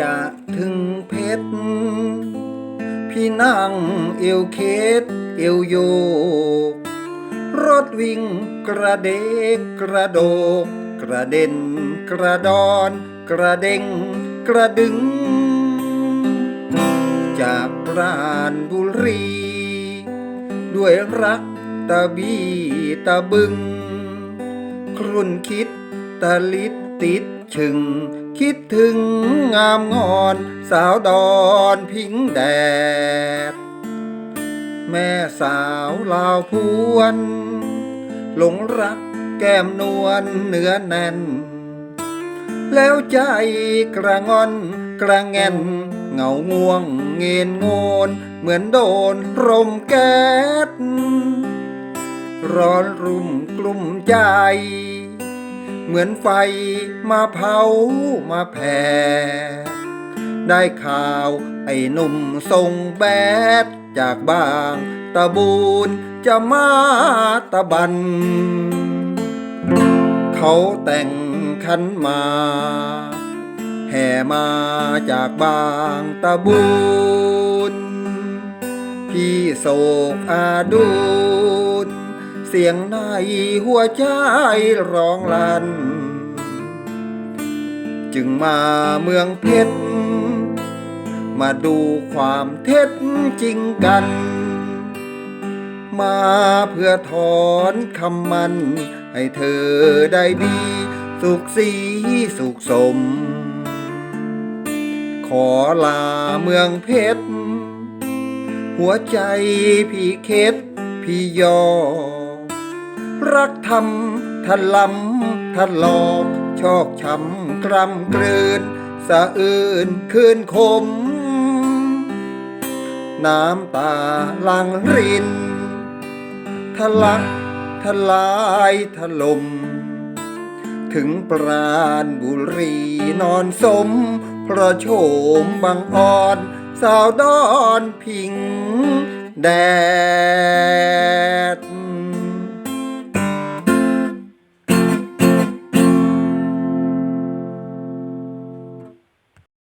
จะถึงเพชร พี่นั่งเอวเคสเอวโยก รถวิ่งกระเดกกระโดก กระเด็นกระดอน กระเด้งกระดึง จากปราณบุรี ด้วยรักตะบีตะบึง ครุ่นคิดตะลิดติดชึง คิดถึงงามงอนสาวดอนพิงแดด แม่สาวลาวพวน หลงรักแก้มนวลเนื้อแน่น แล้วใจกระงอนกระแงนเงาง่วงเงินงนเหมือนโดนรมแก๊สร้อนรุ่มกลุ่มใจ เหมือนไฟมาเผามาแผ่ ได้ข่าวไอ้หนุ่มทรงแบดจากบางตะบูนจะมาตะบัน เขาแต่งขันมา แห่มาจากบางตะบูนพี่โศกอาดูน เสียงในหัวใจร้องลั่นจึงมาเมืองเพชร มาดูความเท็จจริงกัน มาเพื่อถอนคำมัน ให้เธอได้ดี สุขสีสุขสม ขอลาเมืองเพชร หัวใจพี่เคสพี่ยอ รักทำทะลำทะลอกชอกช้ำกรำกลืน สะอื่นคืนคม น้ำตาลังรินทะลักทลายถลมถึงปราณบุรีนอนสม พระโฉมบังอ่อน สาวดอนพิงแดด